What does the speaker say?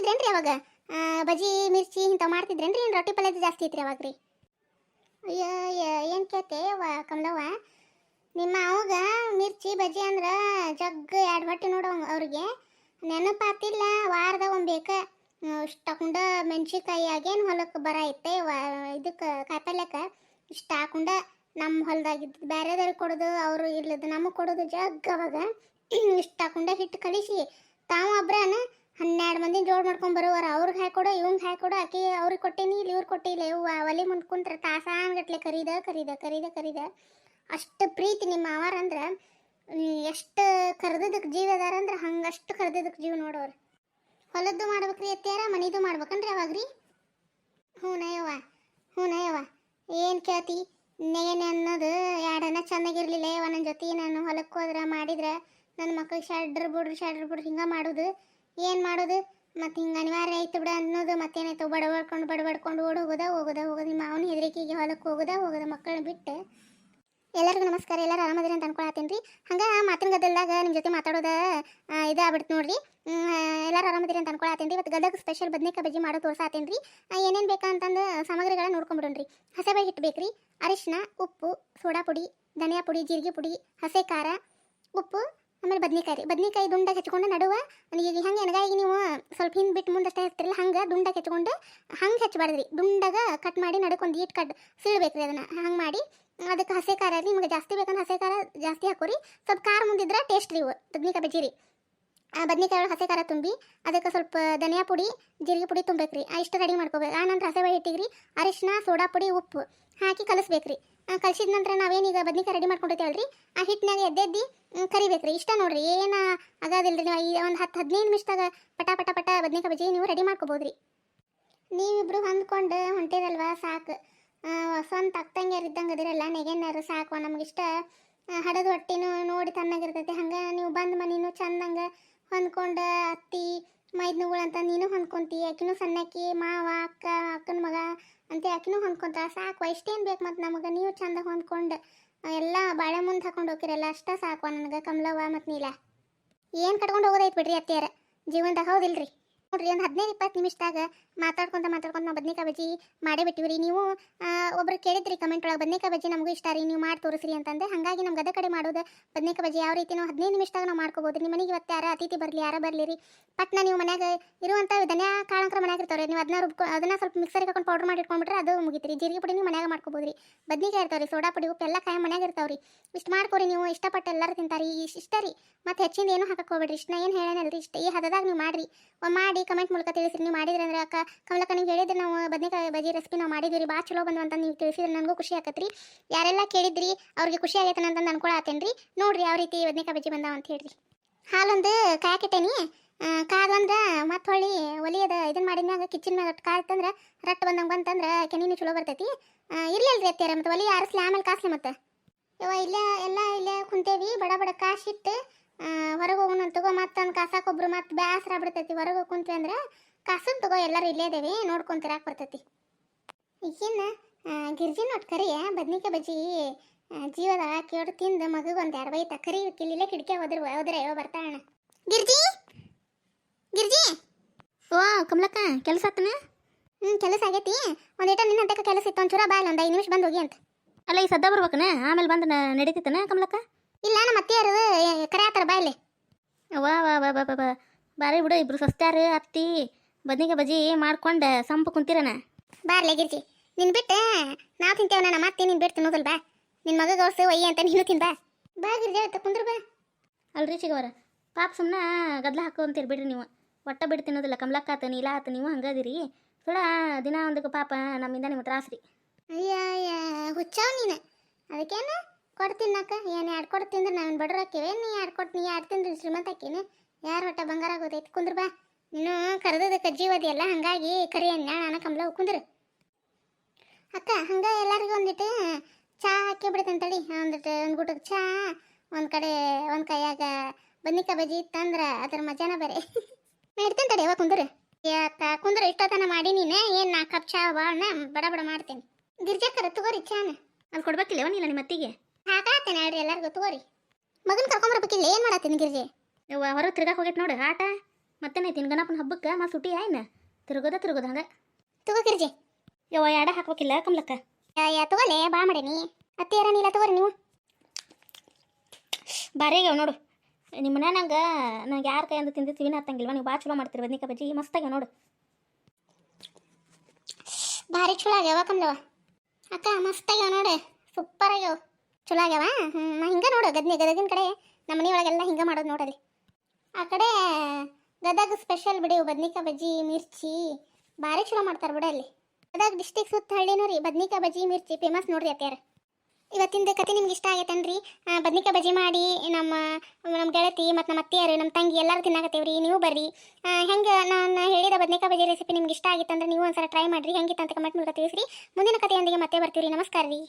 ಮಾಡ್ತಿದ್ರೇನ್ರಿ ಅವಾಗ? ಬಜಿ ಮಿರ್ಚಿ ಇಂಥವು ಮಾಡ್ತಿದ್ರೇನ್ರಿ? ಏನು ರೊಟ್ಟಿ ಪಲ್ಯದ ಜಾಸ್ತಿ ಐತ್ರಿ ಅವಾಗ ರೀ ಅಯ್ಯೋ, ಏನು ಕೇತೆ ಕಮಲವ್ವ? ನಿಮ್ಮ ಅವಾಗ ಮಿರ್ಚಿ ಬಜಿ ಅಂದ್ರೆ ಜಗ್ ಎರಡು ಹೊಟ್ಟೆ ನೋಡೋ ಅವ್ರಿಗೆ. ನೆನಪಾತಿಲ್ಲ, ವಾರದಾಗ ಒಂದು ಬೇಕ ಇಷ್ಟು ಹಾಕೊಂಡ ಮೆಣ್ಸಿನ್ಕಾಯಿ ಆಗೇನು ಹೊಲಕ್ಕೆ ಬರ ಐತೆ ಇದಕ್ಕೆ ಕಾಯಿಪಲ್ಯಕ್ಕೆ ಇಷ್ಟು ಹಾಕೊಂಡ ನಮ್ಮ ಹೊಲದಾಗಿದ್ದು ಬೇರೆದವ್ರಿಗೆ ಕೊಡೋದು, ಅವರು ಇಲ್ಲದ ನಮಗೆ ಕೊಡೋದು ಜಗ್ ಅವಾಗ. ಇಷ್ಟು ಹಾಕೊಂಡ ಹಿಟ್ಟು ಕಲಿಸಿ, ತಾವು ಹನ್ನೆರಡು ಮಂದಿ ಜೋಡ್ ಮಾಡ್ಕೊಂಡ್ ಬರೋವರ. ಅವ್ರಿಗೆ ಹಾಕೊಡು ಇವಂಗೆ ಹಾಕೊಡು ಆಕೆ ಅವ್ರಿಗೆ ಕೊಟ್ಟೇನಿ ಇಲ್ಲಿ ಇವ್ರು ಕೊಟ್ಟಿಲ್ಲ. ಇವ್ ಒಲೆ ಮುಂದೆ ಕುಂತ್ರ ತಾಸಾನ್ಗಟ್ಲೆ ಕರೀದ ಕರೀದ ಕರೀದ ಕರೀದ. ಅಷ್ಟು ಪ್ರೀತಿ ನಿಮ್ಮ ಮಾವಾರ ಅಂದ್ರೆ ಎಷ್ಟು ಕರೆದದಕ್ಕೆ ಜೀವ ಅದಾರ ಅಂದ್ರೆ ಹಂಗಷ್ಟು ಕರೆದದಕ್ಕೆ ಜೀವ ನೋಡೋರು. ಹೊಲದ್ದು ಮಾಡ್ಬೇಕ್ರಿ ಅತ್ಯಾರ ಮನಿದು ಮಾಡ್ಬೇಕನ್ರಿ ಅವಾಗ್ರಿ? ಹ್ಞೂ ನಯವ್ವ ಹ್ಞೂ ನಯವ್ವ ಏನು ಕೇಳ್ತಿ? ನೇನೆ ಅನ್ನೋದು ಎರಡನ ಚೆನ್ನಾಗಿರ್ಲಿಲ್ಲ ಯವ್ವ ನನ್ನ ಜೊತೆ. ನಾನು ಹೊಲಕ್ಕೆ ಹೋದ್ರೆ ಮಾಡಿದ್ರೆ ನನ್ನ ಮಕ್ಕಳಿಗೆ ಶಡ್ರ್, ಬಿಡ್ರಿ ಶಡ್ರ್, ಬಿಡ್ರಿ ಹಿಂಗೆ ಮಾಡೋದು. ಏನು ಮಾಡೋದು? ಮತ್ತು ಹಿಂಗೆ ಅನಿವಾರ್ಯ ಆಯ್ತು ಬಿಡ ಅನ್ನೋದು ಮತ್ತೇನಾಯ್ತು? ಬಡಬಡ್ಕೊಂಡು ಬಡಬಡ್ಕೊಂಡು ಓಡ್ ಹೋಗುದ, ಹೋಗೋದ, ಹೋಗೋದು? ನಿಮ್ಮ ಅವನ ಹೆದರಿಕೆಗೆ ಹೊಲಕ್ಕೆ ಹೋಗೋದ ಹೋಗೋದ? ಮಕ್ಕಳನ್ನ ಬಿಟ್ಟು? ಎಲ್ಲರಿಗೂ ನಮಸ್ಕಾರ, ಎಲ್ಲರೂ ಆರಾಮದಿರಿ ಅಂತ ಅನ್ಕೊಳತ್ತೀನಿ ರೀ. ಹಂಗೆ ಮಾತಿನ ಗದ್ದಲ್ದಾಗ ನಿಮ್ಮ ಜೊತೆ ಮಾತಾಡೋದು ಇದಾಗ್ಬಿಡ್ತು ನೋಡ್ರಿ. ಎಲ್ಲರೂ ಆರಾಮದಿರಿ ಅಂತ ಅನ್ಕೊಳತ್ತೀನಿ ರೀ. ಇವತ್ತು ಗದಗ ಸ್ಪೆಷಲ್ ಬದನೇಕಾಯಿ ಬಜ್ಜಿ ಮಾಡೋ ತೋರ್ಸಾತೀನಿ ರೀ. ಏನೇನು ಬೇಕಂತಂದು ಸಾಮಗ್ರಿಗಳನ್ನ ನೋಡ್ಕೊಂಬಿಡೋಣ್ರಿ ಹಸೆಬಾಯಿ ಹಿಟ್ಟು ಬೇಕು ರೀ ಅರಿಶಿನ ಉಪ್ಪು, ಸೋಡಾ ಪುಡಿ, ಧನಿಯಾ ಪುಡಿ, ಜೀರಿಗೆ ಪುಡಿ, ಹಸೆ ಖಾರ, ಉಪ್ಪು ಆಮೇಲೆ ಬದ್ನಿಕಾಯಿ ರೀ. ಬದ್ನಿಕಾಯಿ ದುಂಡಾಗಿ ಹೆಚ್ಕೊಂಡು ನಡುವ ಈಗ ಹಂಗೆ ಎನಗಾಗಿ ನೀವು ಸ್ವಲ್ಪ ಹಿಂದೆ ಬಿಟ್ಟು ಮುಂದೆ ಅಷ್ಟೇ ಇರ್ತಿರಲ್ಲ ಹಂಗೆ ದುಂಡಾಗ ಹೆಚ್ಕೊಂಡು ಹಂಗೆ ಹಚ್ಚಬಾರ್ದ್ರಿ ದುಂಡಾಗ ಕಟ್ ಮಾಡಿ ನಡ್ಕೊಂಡು ಈಟ್ ಕಟ್ ಸೀಳ್ಬೇಕ್ರಿ ಅದನ್ನು. ಹಂಗೆ ಮಾಡಿ ಅದಕ್ಕೆ ಹಸೆ ಖಾರ ನಿಮಗೆ ಜಾಸ್ತಿ ಬೇಕಂದ್ರೆ ಹಸೆ ಖಾರ ಜಾಸ್ತಿ ಹಾಕೋರಿ ಸ್ವಲ್ಪ ಖಾರ ಮುಂದಿದ್ರೆ ಟೇಸ್ಟ್ ರೀ ಇವು. ಬದ್ನಿಕಾಯಿ ಬಜ್ಜಿ ರೀ. ಬದ್ನಿಕಾಯಿ ಹಸೆ ಖಾರ ತುಂಬಿ, ಅದಕ್ಕೆ ಸ್ವಲ್ಪ ಧನಿಯಾ ಪುಡಿ, ಜೀರಿಗೆ ಪುಡಿ ತುಂಬೇಕ್ರಿ. ಆ, ಇಷ್ಟು ರೆಡಿ ಮಾಡ್ಕೋಬೇಕು. ಆ, ನಂತರ ಹಸೆ ಇಟ್ಟಿಗ್ರಿ ಅರಿಶಿನ ಸೋಡಾ ಪುಡಿ, ಉಪ್ಪು ಹಾಕಿ ಕಲಿಸ್ಬೇಕ್ರಿ. ಕಲಿಸಿದ ನಂತರ ನಾವೇನೀಗ ಬದ್ನಿಕಾಯಿ ರೆಡಿ ಮಾಡ್ಕೊಂಡಿರ್ತೇವಲ್ರಿ ಆ ಹಿಟ್ಟಿನಾಗ ಎದ್ದೆದ್ದಿ ಕರಿಬೇಕು ಕರಿಬೇಕ್ರಿ. ಇಷ್ಟ ನೋಡ್ರಿ, ಏನು ಆಗೋದಿಲ್ಲರಿ ನೀವು. ಈ ಒಂದು ಹತ್ತು ಹದಿನೈದು ನಿಮಿಷದಾಗ ಪಟ ಪಟ ಪಟ ಬದ್ನಿಕಾಯಿ ಬಜ್ಜಿ ನೀವು ರೆಡಿ ಮಾಡ್ಕೋಬೋದ್ರಿ. ನೀವಿಬ್ರು ಹೊಂದ್ಕೊಂಡು ಹೊಂಟಿರಲ್ವಾ, ಸಾಕು. ಸ್ವಂತ ಅಕ್ಕಂಗ್ಯಾರ ಇದ್ದಂಗೆ ಅದಿರಲ್ಲ ನೆಗೆನ್ನಾರು ಸಾಕು. ನಮಗಿಷ್ಟ ಹಡದ ಹೊಟ್ಟಿನೂ ನೋಡಿ ತಣ್ಣಗಿರ್ತೈತಿ ಹಂಗೆ ನೀವು ಬಂದ ಮನಿನೂ ಚಂದಂಗೆ ಹೊಂದ್ಕೊಂಡು ಅತ್ತಿ, ಮೈದ್ನುಗಳು ಅಂತ ನೀನು ಹೊಂದ್ಕೊಂತಿ, ಆಕಿನೂ ಸಣ್ಣಕ್ಕಿ ಮಾವ, ಅಕ್ಕ, ಅಕ್ಕನ ಮಗ ಅಂತ ಆಕಿನೂ ಹೊಂದ್ಕೊಂತ ಸಾಕು, ಇಷ್ಟೇನು ಬೇಕು ಮತ್ತು ನಮಗೆ, ನೀವು ಚಂದ ಹೊಂದ್ಕೊಂಡು, ಎಲ್ಲ ಬಾಳೆ ಮುಂದೆ ಹಾಕೊಂಡು ಹೋಗಿರಲ್ಲ ಅಷ್ಟ ಸಾಕು ನನಗೆ, ಕಮಲವ್ವ ಮತ್ತು ನೀಲ. ಏನು ಕಟ್ಕೊಂಡು ಹೋಗೋದೈತೆ ಬಿಡ್ರಿ ಅತ್ತಿಯಾರ, ಜೀವನದಾಗ ಹೌದಿಲ್ರಿ? ನೋಡ್ರಿ ಒಂದು ಹದಿನೈದು ಇಪ್ಪತ್ತು ನಿಮಿಷದಾಗ ಮಾತಾಡ್ಕೊಂತ ಮಾತಾಡ್ಕೊಂತ ನಾವು ಬದ್ನಿಕಾಯಿ ಬಜ್ಜಿ ಮಾಡೇ ಬಿಟ್ಟಿವ್ರಿ. ನೀವು ಆ, ಒಬ್ರು ಕೇಳಿದ್ರಿ ಕಮೆಂಟ್ ಒಳಗೆ ಬದ್ನಿಕಾಯಿ ಬಜ್ಜಿ ನಮಗೂ ಇಷ್ಟ ರೀ ನೀವು ಮಾಡಿ ತೋರಿಸ್ರಿ ಅಂತಂದೆ. ಹಾಗಾಗಿ ನಮ್ಮ ಗದ ಕಡೆ ಮಾಡೋದು ಬದ್ನಿಕಾಯಿ ಬಜ್ಜಿ ಯಾವ ರೀತಿ ನಾವು ಹದಿನೈದು ನಿಮಿಷದಾಗ ನಾವು ಮಾಡ್ಕೋಬೋದು. ನಿಮ್ಮ ಮನೆಗೆ ಇವತ್ತು ಯಾರ ಅತಿಥಿ ಬರಲಿ ಯಾರ ಬರಲಿ ರೀ ಪಟ್ನ ನೀವು ಮನ್ಯಾಗ ಇರುವಂಥ ಧನ್ಯ ಕಾಳಂಕ್ರ ಮನ್ಯಾಗ ಇರ್ತಾವ್ರಿ. ನೀವು ಅದನ್ನ ರುಬ್ಕೊ ಅದನ್ನ ಸ್ವಲ್ಪ ಮಿಕ್ಸರಿಗೆ ಹಾಕೊಂಡು ಪೌಡರ್ ಮಾಡಿ ಇಟ್ಕೊಂಡ್ಬಿಟ್ರೆ ಅದು ಮುಗಿತ್ರಿ ಜೀರಿಗೆ ಪುಡಿ ನೀವು ಮನ್ಯಾಗ ಮಾಡ್ಕೋಬೋದು ರೀ. ಬದ್ನಿಕಾಯಿ ಇರ್ತಾವ್ರಿ ಸೋಡಾ ಪುಡಿ ಉಪ್ಪು ಎಲ್ಲ ಕಾಯಿ ಮನ್ಯಾಗ ಇರ್ತಾವ್ರಿ. ಇಷ್ಟು ಮಾಡ್ಕೊರಿ ನೀವು ಇಷ್ಟಪಟ್ಟು ಎಲ್ಲರೂ ತಿಂತಾರಿ. ಇಷ್ಟು ರೀ. ಮತ್ತು ಹೆಚ್ಚಿಂದ ಏನು ಹಾಕಕ್ಕೆ ಹೋಗ್ಬೇಡ್ರಿ. ಇಷ್ಟ ಏನು ಹೇಳೋಣಲ್ರಿ ಇಷ್ಟ ಈ ಹದದಾಗ ನೀವು ಮಾಡಿರಿ. ಒಂದ್ ಮಾಡಿ ಕಮೆಂಟ್ ಮೂಲಕ ತಿಳಿಸಿರಿ. ನೀವು ಮಾಡಿದ್ರೆ ಅಂದ್ರೆ ಅಕ್ಕ, ಕಮಲಕ್ಕ ನೀವು ಹೇಳಿದ್ರೆ ನಾವು ಬದನೆಕಾಯಿ ಬಜಿ ರೆಸಿಪಿ ನಾವು ಮಾಡಿದ್ವಿ ರೀ ಭಾಳ ಚಲೋ ಬಂದು ಅಂತ ನೀವು ತಿಳಿಸಿದ್ರೆ, ನನಗೂ ಖುಷಿ ಆಕತ್ರಿ. ಯಾರೆಲ್ಲ ಕೇಳಿದ್ರಿ, ಅವ್ರಿಗೆ ಖುಷಿ ಆಗೈತೆ ಅಂತ ಅನ್ಕೊಳತ್ತೇನೆ ರೀ ನೋಡ್ರಿ ಯಾವ ರೀತಿ ಬದನೆಕಾಯಿ ಬಜ್ಜಿ ಬಂದಾವ ಅಂತ ಹೇಳ್ರಿ. ಹಾಲೊಂದು ಕಾಯಕಿಟ್ಟೇನಿ. ಕಾದಂದ್ರೆ ಮತ್ತೆ ಹೊಳ್ಳಿ ಒಲಿಯದ ಇದನ್ನ ಮಾಡಿದ್ಮ್ಯಾಗ ಕಿಚನ್ ಮ್ಯಾಗ ಕಾಯ್ತಂದ್ರೆ ರಟ್ಟು ಬಂದಂಗೆ ಬಂತಂದ್ರೆ ಕೆನಿನೂ ಚಲೋ ಬರ್ತೈತಿ. ರೀ ಅತ್ಯಾರ ಮತ್ತೆ ಒಲಿ ಆರಿಸ್ಲಿ ಆಮೇಲೆ ಕಾಸ್ಲಿ ಮತ್ತೆ. ಇವ ಇಲ್ಲೇ ಎಲ್ಲ ಇಲ್ಲೇ ಕುಂತೇವಿ, ಬಡ ಬಡ ಕಾಸಿಟ್ಟು ಹೊರಗೆ ಹೋಗೋಣ ತಗೋ ಮತ್ತೊಂದು ಕಾಸಕ್ಕೆ ಒಬ್ರು ಮತ್ತೆ ಬೇಸರ ಬಿಡ್ತೈತಿ ಹೊರಗೆ ಕುಂತ್ವಿ ಅಂದ್ರೆ ಕಾಸನ್ ತಗೋ ಎಲ್ಲರೂ ಇಲ್ಲೇ ಇದೇವಿ ನೋಡ್ಕೊಂತಿರಾಕ್ ಬರ್ತೈತಿ. ಈಗಿನ ಗಿರ್ಜಿನ ಒಟ್ಟು ಕರಿ ಬದ್ನಿಕಾಯಿ ಬಜ್ಜಿ ಜೀವದ ಕೇಳು ತಿಂದು ಮಗುಗೊಂದು ಎರಡು ಬೈತ. ಕರಿ ಕಿಲ್ಲಿಲೆ ಕಿಟಕಿ ಹೋದ್ರ, ಹೋದ್ರೆ ಅಯ್ಯೋ ಬರ್ತಾಣ ಗಿರ್ಜಿ? ಗಿರ್ಜಿ? ಓ, ಕಮಲಕ್ಕ, ಕೆಲಸ ಆತನ? ಹ್ಞೂ ಕೆಲಸ ಆಗೈತಿ. ಒಂದೇಟ ನಿನ್ನ ಅಂತಕ ಕೆಲಸ ಇತ್ತು ಒಂಚೂರ ಬಾ ಒಂದು ಐದು ನಿಮಿಷ ಬಂದು ಹೋಗಿ ಅಂತ. ಅಲ್ಲ, ಈ ಸದ್ದ ಬರ್ಬೇಕನ? ಆಮೇಲೆ ಬಂದು ನಡೀತಿತ್ತನ ಕಮಲಕ್ಕ? ಇಲ್ಲ ನಮ್ಮ ಅತ್ತೆ ಯಾರದು ಕರೆ ಆತಾರ ಬಾ ಇಲ್ಲಿ. ವಾ ವಾ ವಾ ಬಾ ಬಾ ಬಾರಿ ಬಿಡು ಇಬ್ರು ಸಸ್ತಾರ ಅತ್ತಿ ಬದನಿಗೆ ಬಜಿ ಮಾಡ್ಕೊಂಡು ಸಂಪು ಕುಂತಿರನ ಬಾರ್ಲೆ ಗಿರ್ಜಿ. ನಿನ್ ಬಿಟ್ಟು ನಾವು ತಿಂತೇವ ನಮ್ಮ ಅತ್ತೆ ನಿನ್ ಬಿಟ್ಟು ತಿನ್ನೋದಿಲ್ಲ ಬಾ. ನಿನ್ ಮಗ ಗೌಡ್ಸು ಒಯ್ಯಿ ಅಂತ ನೀನು ತಿನ್ ಬಾ. ಬಾ ಗಿರ್ಜಿ ಆಯ್ತು ಕುಂದ್ರ ಬಾ. ಅಲ್ರಿ ಚಿಗವರ ಪಾಪ ಸುಮ್ಮನೆ ಗದ್ಲ ಹಾಕೊಂತೀರಿ ಬಿಡ್ರಿ ನೀವು. ಒಟ್ಟ ಬಿಟ್ಟು ತಿನ್ನೋದಿಲ್ಲ ಕಮಲಕ್ಕ ಆತ ನೀಲ ಆತ ನೀವು ಹಂಗದಿರಿ. ಸುಡ ದಿನ ಒಂದಕ್ಕೆ ಪಾಪ ನಮ್ಮಿಂದ ನಿಮ್ಗೆ ತ್ರಾಸ್ರಿ. ಅಯ್ಯ ಅಯ್ಯ ಹುಚ್ಚಾವ್ ನೀನು. ಅದಕ್ಕೇನು? ಕೊಡ್ತೀನಕ್ಕ ಏನು ಎರಡು ಕೊಟ್ಟು ತಿಂದ್ರೆ ನಾನು ಬಡ್ರಾಕಿವೆ ನೀ ಎರಡು ಕೊಟ್ಟು ನೀ ಎರಡು ತಿಂದ್ರೆ ಶ್ರೀಮಂತ ಆಕಿನ ಯಾರು ಹೊಟ್ಟೆ ಬಂಗಾರ ಆಗೋದೈತಿ ಕುಂದ್ರ ಬಾ. ನೀನು ಕರೆದದಕ್ಕೆ ಜೀವದಿಯಲ್ಲ ಹಂಗಾಗಿ ಕರಿ ಅನ್ನ ನಾನು ಕಂಬಳ ಕುಂದ್ರು. ಅಕ್ಕ, ಹಂಗೆ ಎಲ್ಲರಿಗೂ ಒಂದಿಟ್ಟು ಚಾ ಹಾಕಿ ಬಿಡ್ತೇನೆ ಒಂದಿಟ್ಟು ಒಂದು ಗುಟಕ್ಕೆ ಚಹಾ ಒಂದು ಕಡೆ, ಒಂದು ಕೈಯಾಗ ಬದ್ನಿಕಾಯಿ ಬಜ್ಜಿ ಇತ್ತಂದ್ರೆ ಅದ್ರ ಮಜಾನ ಬೇರೆ. ಇಡ್ತೇನೆ ತಡಿ ಅವ ಕುಂದ್ರು. ಯಾಕ ಕುಂದ್ರ ಇಷ್ಟೊತ್ತನ ಮಾಡಿ ನೀನು. ಏನು ನಾ ಕಪ್ ಚಹಾ ಬಾಳ್ನ ಬಡ ಬಡ ಮಾಡ್ತೇನೆ. ಗಿರ್ಜಾಕರ, ತಗೋರಿ ಚಾನ. ಅಲ್ಲಿ ಕೊಡ್ಬೇಕಿಲ್ಲವ ನೀಲ ನಿಮ್ಮ ಅತ್ತಿಗೆ? ಹಾಕಾತೇನೆ ಹೇಳ್ರಿ ಎಲ್ಲರಿಗೂ ತಗೋರಿ. ಮಗನ ಕರ್ಕೊಂಬರ್ಬೇಕಿಲ್ಲ ಏನು ಮಾಡತ್ತೀನಿ ಗಿರ್ಜಿ ಯವ್ವ ಹೊರಗೆ ತಿರ್ಗಾಕ್ ಹೋಗೈತೆ ನೋಡು ಆಟ. ಮತ್ತೇನೈತಿ ಗಣಪನ ಹಬ್ಬಕ್ಕೆ ಮಾ ಸುಟಿ ಆಯ್ನ ತಿರುಗೋದ ತಿರುಗೋದ ಹಂಗೆ. ತಗೋ ಕಿರ್ಜಿ ಯವ್ವ ಯಾಡ ಹಾಕ್ಬೇಕಿಲ್ಲ ಕಮ್ಲಕ್ಕ? ಯಾ ಯಾ ತಗೋಲೆ ಬಾ ಮಾಡೇನಿ. ಅತ್ತೆಯರ ನೀಲ ತಗೋರಿ ನೀವು. ಬಾರಿ ಆಗ್ಯಾವ ನೋಡು. ನಿಮ್ಮ ಮನೆ ನಂಗೆ ನಂಗೆ ಯಾರ ಕೈಯಿಂದ ತಿಂದಿರ್ತೀವಿ ಹತ್ತಂಗಿಲ್ವ ನೀವು ಭಾಳ ಚಲೋ ಮಾಡ್ತೀರಿ ಬದ್ನಿಕ ಬಜ್ಜಿ ಮಸ್ತಾಗ್ಯಾವ ನೋಡು. ಭಾರಿ ಚಲೋ ಆಗ್ಯಾವ ಕಮ್ಲವ ಅಕ್ಕ ಮಸ್ತ್ ಆಗ್ಯಾವ ನೋಡು. ಸೂಪರ್ ಆಗ್ಯಾವ. ಚಲೋ ಆಗ್ಯಾವ? ಹ್ಞೂ ಹಿಂಗೆ ನೋಡು ಗದ್ನಿ, ಗದಗಿನ ಕಡೆ. ನಮ್ಮ ಮನೆ ಒಳಗೆಲ್ಲ ಹಿಂಗೆ ಮಾಡೋದು ನೋಡಲ್ಲಿ. ಆ ಕಡೆ ಗದಗ ಸ್ಪೆಷಲ್ ಬಿಡಿ, ಬದ್ನಿಕಾಯಿ ಬಜ್ಜಿ, ಮಿರ್ಚಿ. ಭಾರಿ ಚಲೋ ಮಾಡ್ತಾರೆ ಬಿಡ ಅಲ್ಲಿ. ಗದಗ ಡಿಸ್ಟಿಕ್ ಸುತ್ತ ಹಳ್ಳಿನೂ ರೀ, ಬದ್ನಿಕಾಯಿ ಬಜ್ಜಿ, ಮಿರ್ಚಿ ಫೇಮಸ್ ನೋಡ್ರಿ ಅತ್ಯಾರ ಇವತ್ತಿಂದ ಕತೆ ನಿಮ್ಗೆ ಇಷ್ಟ ಆಗೈತೇನ್ರಿ? ಬದ್ನಿಕಾಯಿ ಬಜ್ಜಿ ಮಾಡಿ, ನಮ್ಮ ನಮ್ಮ ಗೆಳತಿ ಮತ್ತು ನಮ್ಮ ಅತ್ತೆಯರು, ನಮ್ಮ ತಂಗಿ ಎಲ್ಲರೂ ತಿನ್ನಾಕತ್ತೇವ್ರಿ, ನೀವು ಬರ್ರಿ. ಹೆಂಗೆ ನಾನು ಹೇಳಿದ ಬದ್ನಿಕಾಯಿ ಬಜ್ಜಿ ರೆಸಿಪಿ ನಿಮ್ಗೆ ಇಷ್ಟ ಆಗಿತ್ತಂದ್ರೆ ನೀವು ಒಂದ್ಸಲ ಟ್ರೈ ಮಾಡಿರಿ. ಹೆಂಗಿತ್ತು ಅಂತ ಕಮೆಂಟ್ ಮೂಲಕ ತಿಳಿಸ್ರಿ. ಮುಂದಿನ ಕಥೆಯೊಂದಿಗೆ ಮತ್ತೆ ಬರ್ತೀವಿ ನಮಸ್ಕಾರ ರೀ